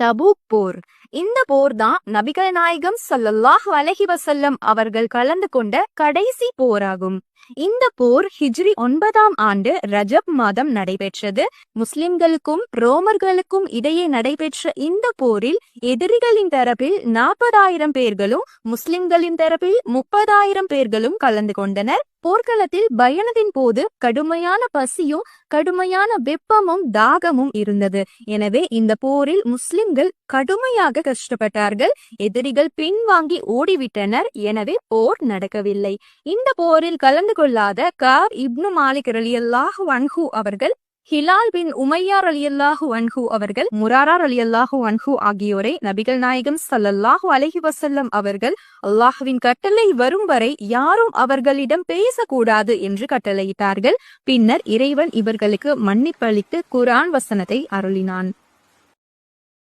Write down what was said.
Tabuk போர் இந்த போர் தான் நபிகள் நாயகம் சல்லல்லாஹ் அலஹி வசல்லம் அவர்கள் கலந்து கொண்ட கடைசி போராகும். இந்த போர் ஹிஜ்ரி ஒன்பதாம் ஆண்டு ரஜப் மாதம் நடைபெற்றது. முஸ்லிம்களுக்கும் ரோமர்களுக்கும் இடையே நடைபெற்ற இந்த போரில் எதிரிகளின் தரப்பில் நாற்பதாயிரம் பேர்களும் முஸ்லிம்களின் தரப்பில் முப்பதாயிரம் பேர்களும் கலந்து கொண்டனர். போர்க்களத்தில் பயணத்தின் போது கடுமையான பசியும் கடுமையான வெப்பமும் தாகமும் இருந்தது. எனவே இந்த போரில் முஸ்லிம்கள் கடுமையாக கஷ்டப்பட்டார்கள். எதிரிகள் பின்வாங்கி ஓடிவிட்டனர். எனவே போர் நடக்கவில்லை. இந்த போரில் கலந்து கொள்ளாத கார் இப்னு மாலிக் ரலியல்லாஹ் வன்ஹூ அவர்கள் ஹிலால் பின் உமையார் அலியல்லாஹு அன்ஹு அவர்கள் முராரார் அலியல்லாஹு அன்ஹு ஆகியோரை நபிகள் நாயகம் சல்லல்லாஹு அலஹி வசல்லம் அவர்கள் அல்லாஹுவின் கட்டளை வரும் வரை யாரும் அவர்களிடம் பேசக்கூடாது என்று கட்டளையிட்டார்கள். பின்னர் இறைவன் இவர்களுக்கு மன்னிப்பளித்து குரான் வசனத்தை அருளினான்.